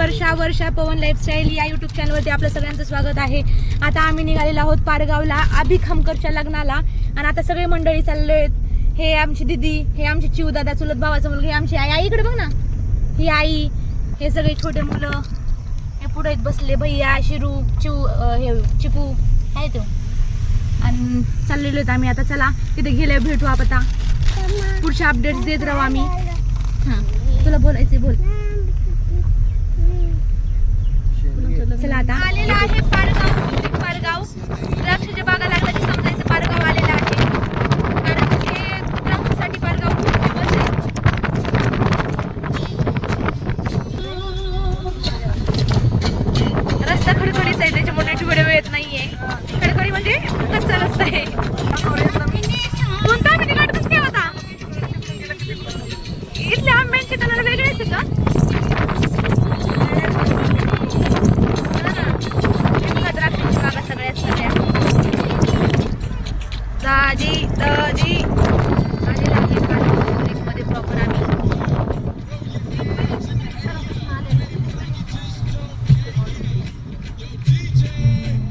वर्षा वर्षा पवन lifestyle या YouTube चॅनलवरती आपलं सगळ्यांचं स्वागत आहे. आता आम्ही निघालेलो आहोत पारगावला अभि खमकरच्या लग्नाला. आणि आता सगळे मंडळी चालले आहेत हे आमची दिदी हे आमची चिवदादा चुलत भावाचा मुलगा हे आमची आई. आई इकडे बघ ना. ही आई हे सगळे छोटे मुलं. हे पुढे बसले भैया शिरू चिव हे चिकू आहे तो. आणि चाललेलो आहेत आम्ही. आता चला तिथे गेले भेटू आप आता. पुढच्या अपडेट्स देत राहू आम्ही. हां तुला बोलायचे बोल. चला आता. आलेला आहे पारगाव पारगाव. द्राक्षाच्या बागा लागला की समजायचं ताजी ताजी आलेला आहे प्रॉपर आम्ही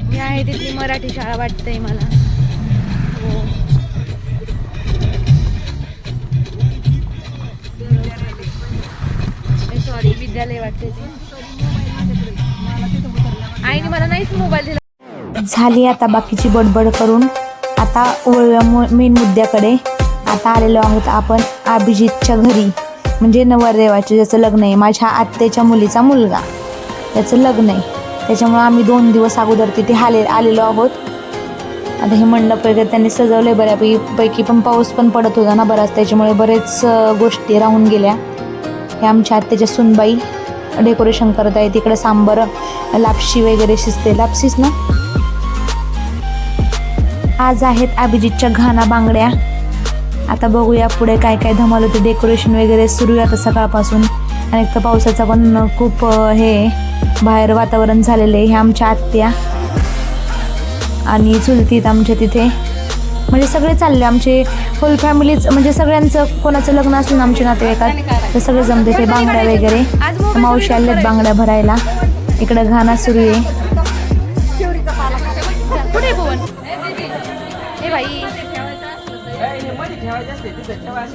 मी आहे तिथली मराठी शाळा वाटतंय मला. हो. सॉरी विद्यालय वाटते आईने मला नाहीच मोबाईल दिला. झाली आता बाकीची बडबड करून आता वळूया मेन मुद्द्याकडे. आता आलेलो आहोत आपण अभिजितच्या घरी. म्हणजे नवरदेवाचे ज्याचं लग्न आहे. माझ्या आत्याच्या मुलीचा मुलगा. त्याचं लग्न आहे. त्याच्यामुळं आम्ही दोन दिवस अगोदर तिथे आले आलेलो आहोत. आता हे मंडप वगैरे त्यांनी सजवले बऱ्यापैकी पैकी पण पाऊस पण पडत होता ना बराच. त्याच्यामुळे बरेच गोष्टी राहून गेल्या. हे आमच्या आत्याच्या सुनबाई डेकोरेशन करत आहे तिकडे सांबर लापशी वगैरे शिजते. लापशीच ना? आज आहेत अभिजितच्या घाना बांगड्या. आता बघूया पुढे काय काय धमाल होते. डेकोरेशन वगैरे सुरू आहे आता सकाळपासून. आणि तर पावसाचा पण खूप हे बाहेर वातावरण झालेलं आहे. हे आमच्या आत्या आणि चुलतीत आमच्या तिथे. म्हणजे सगळे चालले. आमचे होल फॅमिलीच म्हणजे सगळ्यांचं कोणाचं लग्न असलं ना आमच्या नातेवाईकात तर सगळे जमते ते बांगड्या वगैरे. मावशी आल्यात बांगड्या भरायला. इकडं घाणा सुरू आहे.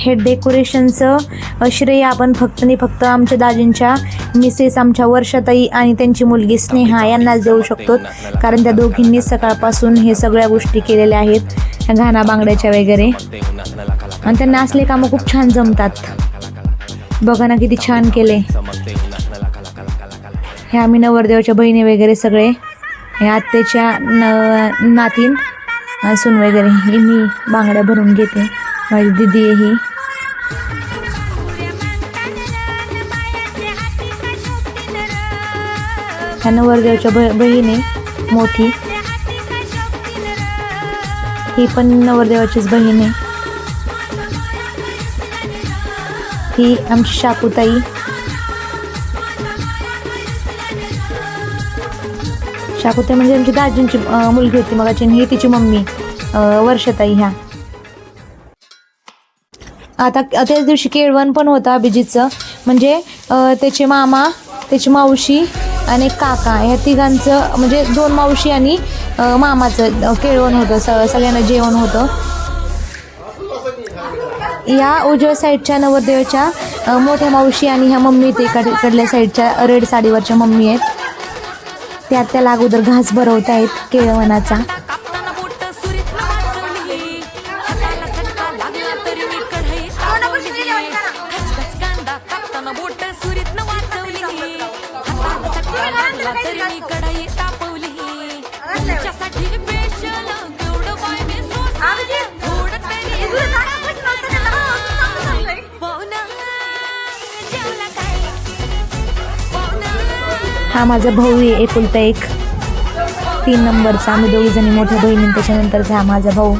हे डेकोरेशनचं श्रेय आपण फक्त आणि फक्त आमच्या दाजींच्या मिसेस आमच्या वर्षाताई आणि त्यांची मुलगी स्नेहा यांनाच देऊ शकतो. कारण त्या दोघींनी सकाळपासून हे सगळ्या गोष्टी केलेल्या आहेत. घाणा बांगड्याच्या वगैरे. आणि त्यांना असले कामं खूप छान जमतात. बघा ना किती छान केले. हे आम्ही नवरदेवाच्या बहिणी वगैरे सगळे. हे आत्याच्या न नातीन असून वगैरे. हे मी बांगड्या भरून घेते. माझी दिदी ही. ह्या नवरदेवच्या ब बहिणी मोठी. ही पण नवरदेवाचीच बहीण. आहे ही आमची शाकूताई शाकूताई म्हणजे आमची दाजींची मुलगी होती मगाची ही तिची मम्मी वर्षाताई ह्या. आता त्याच दिवशी केळवण पण होतं अभिजितचं. म्हणजे त्याचे मामा त्याची मावशी आणि काका ह्या तिघांचं म्हणजे दोन मावशी आणि मामाचं केळवण होतं स सगळ्यांना जेवण होतं. या उजव्या साईडच्या नवरदेवाच्या मोठ्या मावशी आणि ह्या मम्मी ते इकडल्या साईडच्या रेड साडीवरच्या मम्मी आहेत. त्या त्याला अगोदर घास भरवत आहेत केळवणाचा. हा माझा भाऊ आहे एकुलता एक. तीन नंबरचा. आम्ही दोघी जणी मोठ्या बहिणी त्याच्यानंतरचा हा माझा भाऊ.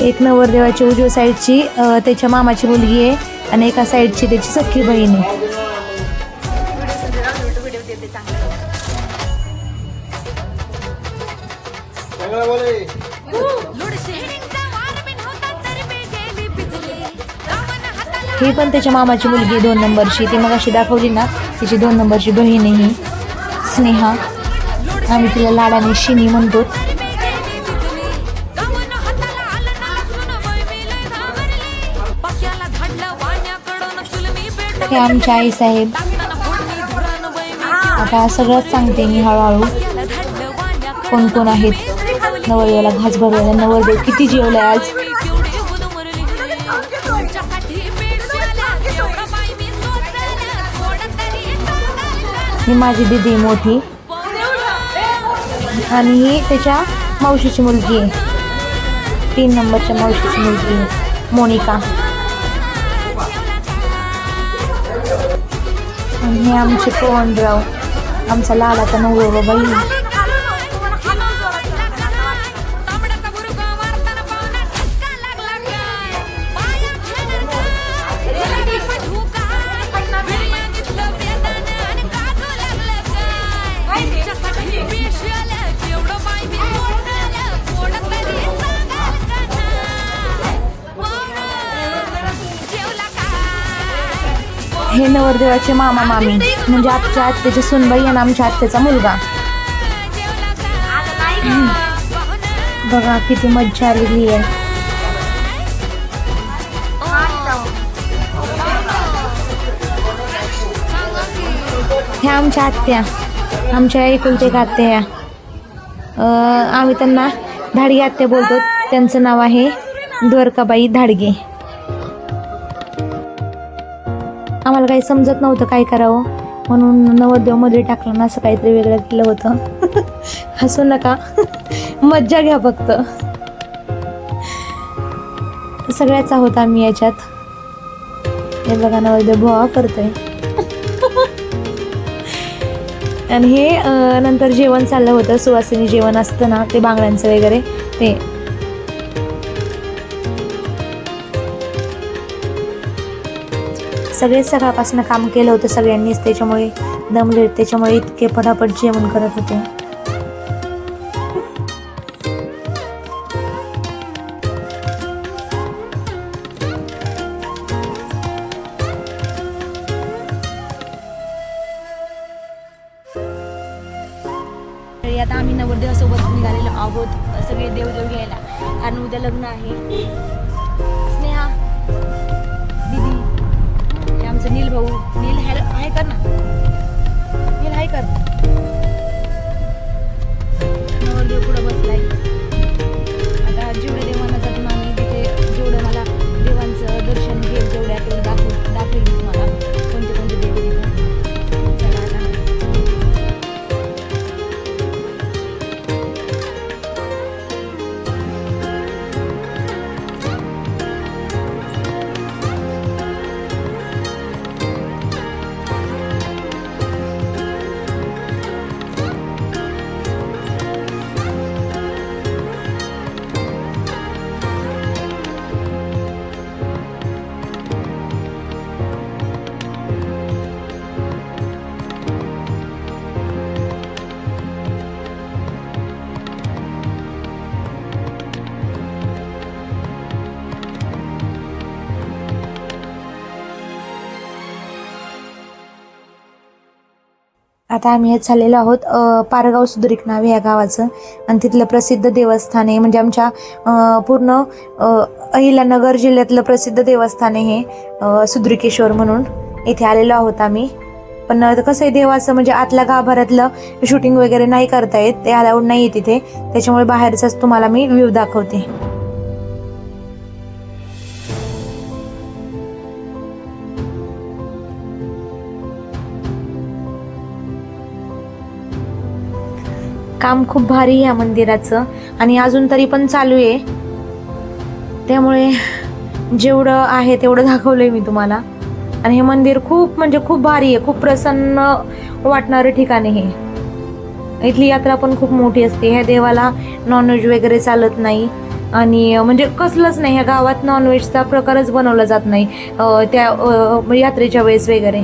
एक नवरदेवाची उजव्या साईडची त्याच्या मामाची मुलगी आहे आणि एका साईडची त्याची सख्खी बहीण आहे. पण त्याच्या मामाची मुलगी दोन नंबरची ती मग अशी दाखवली ना तिची दोन नंबरची बहीण ही स्नेहा. आम्ही तिला लाडाने शिनी म्हणतो. हे आमचे आई साहेब. आता सगळंच सांगते मी हळूहळू. कोण कोण आहेत? नवरदेवाला घास भरवायला नवरदेव किती जेवलाय आज. ही माझी दिदी मोठी. आणि ही त्याच्या मावशीची मुलगी आहे. तीन नंबरच्या मावशीची मुलगी आहे. मोनिका. आणि हे आमचे पवनराव आमचा लाडाचा नवरो बाई हे नवरदेवाचे मामा मामी. म्हणजे आमच्या आत्याची सुनबाई आणि आमच्या आत्याचा मुलगा. बघा किती मज्जा आलेली आहे. ह्या आमच्या आत्या. आमच्या एकुलते एक आत्या आम्ही त्यांना धाडगे आत्या बोलतो. त्यांचं नाव आहे द्वारकाबाई धाडगे. आम्हाला काही समजत नव्हतं काय करावं. म्हणून नवरदेवमध्ये टाकलं ना असं काहीतरी वेगळं केलं होतं. हसू नका. मज्जा घ्या फक्त. सगळ्याच आहोत आम्ही याच्यात. हे बघा नवरदेव भोवा करतोय आणि हे नंतर जेवण चाललं होतं. सुवासिनी जेवण असतं ना ते बांगड्यांचं वगैरे ते सगळेच सकाळपासून काम केलं होतं सगळ्यांनीच त्याच्यामुळे दमले त्याच्यामुळे इतके पटापट जेवण करत होते. आता आम्ही नवरदेवासोबत निघालेलो आहोत सगळे देवदेव घ्यायला. कारण उद्या लग्न आहे. आमचं नील भाऊ नील हॅल हाय कर ना. नील हाय कर. नवरदेव पुढं बसलाय. आता आम्ही हे चाललेलो आहोत पारगाव सुदरिक नाव ह्या गावाचं. आणि तिथलं प्रसिद्ध देवस्थान आहे. म्हणजे आमच्या पूर्ण अहिलानगर अहिल्यानगर जिल्ह्यातलं प्रसिद्ध देवस्थान आहे हे सुद्रिकेश्वर म्हणून. इथे आलेलो आहोत आम्ही. पण कसं आहे देवाचं म्हणजे आतल्या गाभाऱ्यातलं शूटिंग वगैरे नाही करता येत. ते अलाउड नाही आहे तिथे. त्याच्यामुळे बाहेरचाच तुम्हाला मी व्ह्यू दाखवते. काम खूप भारी आहे या मंदिराचं. आणि अजून तरी पण चालू आहे. त्यामुळे जेवढं आहे तेवढं दाखवलंय मी तुम्हाला. आणि हे मंदिर खूप म्हणजे खूप भारी आहे. खूप प्रसन्न वाटणारं ठिकाण आहे हे. इथली यात्रा पण खूप मोठी असते. ह्या देवाला नॉनव्हेज वगैरे चालत नाही. आणि म्हणजे कसलंच नाही. ह्या गावात नॉनव्हेजचा प्रकारच बनवला जात नाही. त्या यात्रेच्या वेळेस वगैरे.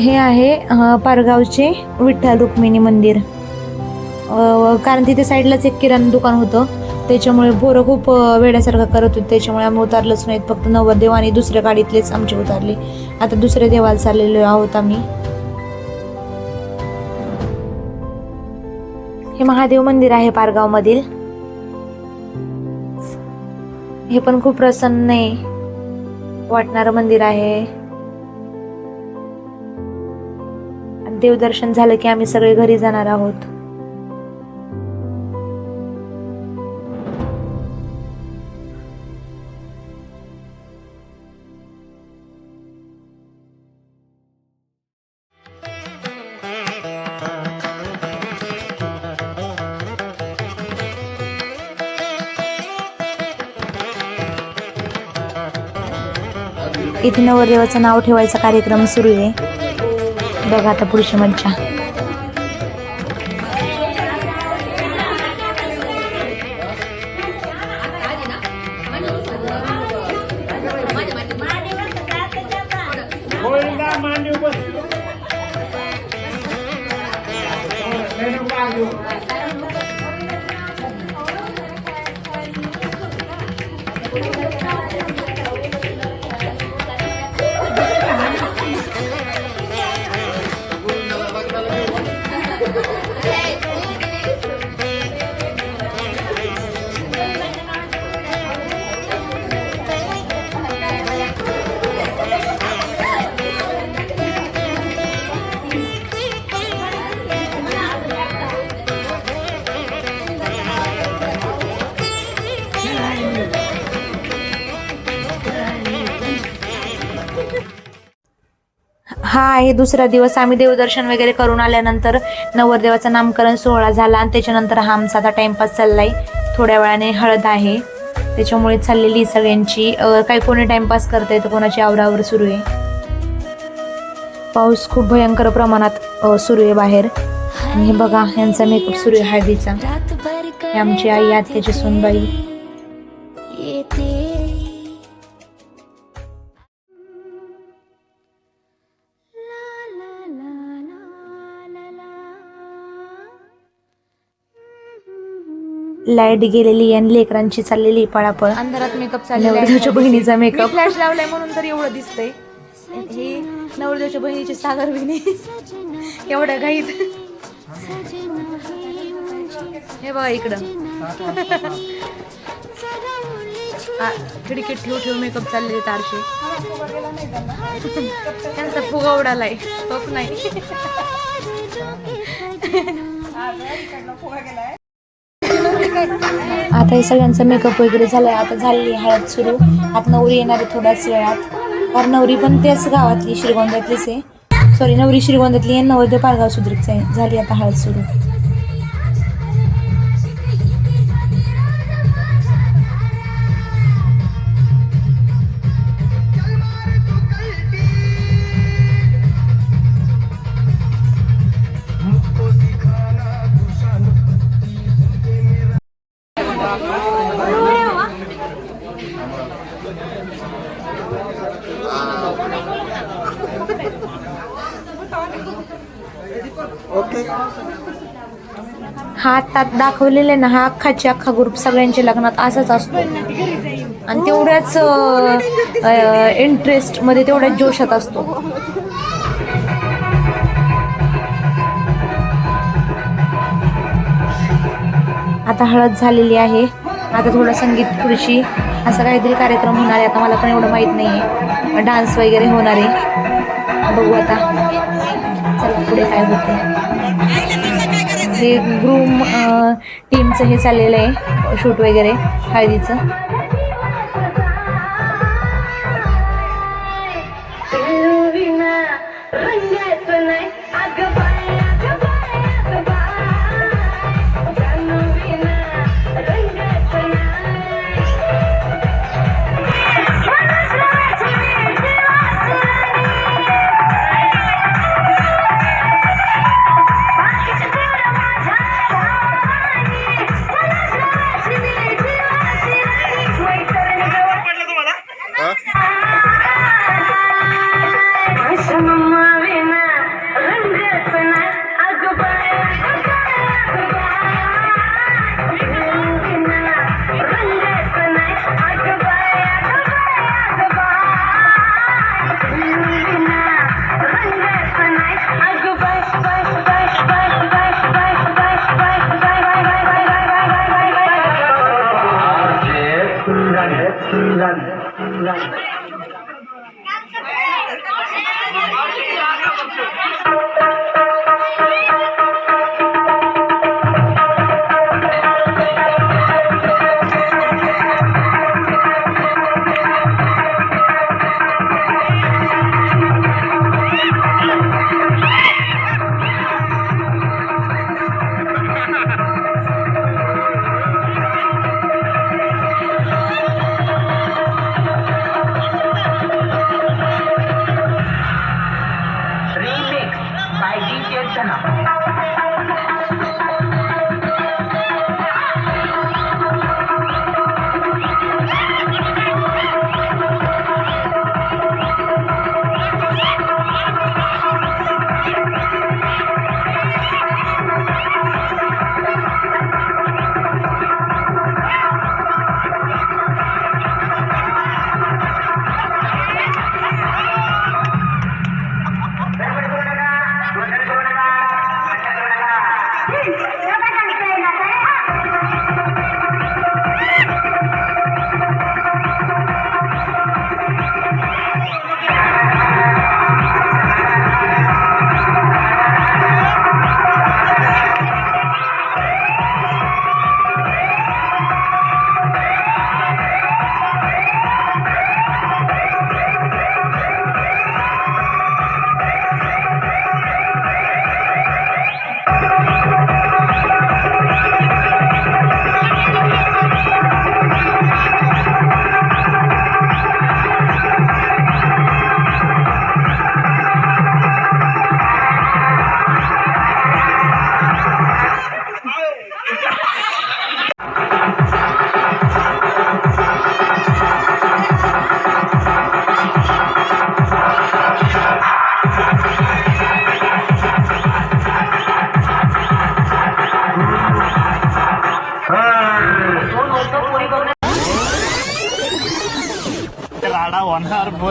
हे आहे पारगावचे विठ्ठल रुक्मिणी मंदिर. कारण तिथे साईडलाच एक किराणा दुकान होतं. त्याच्यामुळे पोरं खूप वेड्यासारखं करत होते. त्याच्यामुळे आम्ही उतरलंच नाहीत. फक्त नवरदेव आणि दुसऱ्या गाडीतलेच आमचे उतारले. आता दुसऱ्या देवाला चाललेलो आहोत आम्ही. हे महादेव मंदिर आहे पारगावमधील. हे पण खूप प्रसन्न आहे. वाटणारं मंदिर आहे. देवदर्शन झालं की आम्ही सगळे घरी जाणार आहोत. इथे नवरदेवाचं नाव ठेवायचा कार्यक्रम सुरू आहे. बघा आता पुढची मंचा आहे दुसरा दिवस आम्ही देवदर्शन वगैरे करून आल्यानंतर नवरदेवाचा नामकरण सोहळा झाला आणि त्याच्यानंतर हा आमचा आता टाइमपास चाललाय. थोड्या वेळाने हळद आहे. त्याच्यामुळे चाललेली सगळ्यांची. काही कोणी टाइमपास करते तर कोणाची आवरावर सुरू आहे? पाऊस खूप भयंकर प्रमाणात सुरू आहे बाहेर. आणि हे बघा यांचा मेकअप सुरू आहे हळदीचा. आमची आई आत्याची सुनबाई. लाइट गेलेली आणि लेकरांची चाललेली पळापळ. अंधारात मेकअप चाललेला बहिणीचा मेकअप फ्लॅश लावलाय म्हणून तर एवढं दिसतंय. ही नवरदेवच्या बहिणीची सागर बहिणी. एवढ्या घाईत. हे बघा इकडं. खिडकीत ठेव ठेव मेकअप चाललेले तारचे त्यांचा फुगा उडालाय. तोच नाही. आता हे सगळ्यांचा मेकअप वगैरे झालाय. आता झालेली हळद सुरू. आता नवरी येणार आहे थोड्याच वेळात. कारण नवरी पण त्याच गावातली श्रीगोंद्यातलीच आहे. सॉरी नवरी श्रीगोंद्यातली आहे नवरदेव पारगाव सुद्रिकचं आहे. झाली आता हळद सुरू. हा आता दाखवलेले ना हा अख्खाच्या अख्खा ग्रुप सगळ्यांच्या लग्नात असाच असतो. आणि तेवढ्याच इंटरेस्टमध्ये तेवढ्याच जोशात असतो. आता हळद झालेली आहे. आता थोडं संगीत खुर्ची असं काहीतरी कार्यक्रम होणार आहे. आता मला पण एवढं माहीत नाही आहे डान्स वगैरे होणार आहे. बघू आता. चला पुढे काय होते हे ग्रूम टीमचं हे चाललेलं आहे. शूट वगैरे हळदीचं. Sri Lanka. Sri Lanka.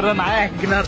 होणार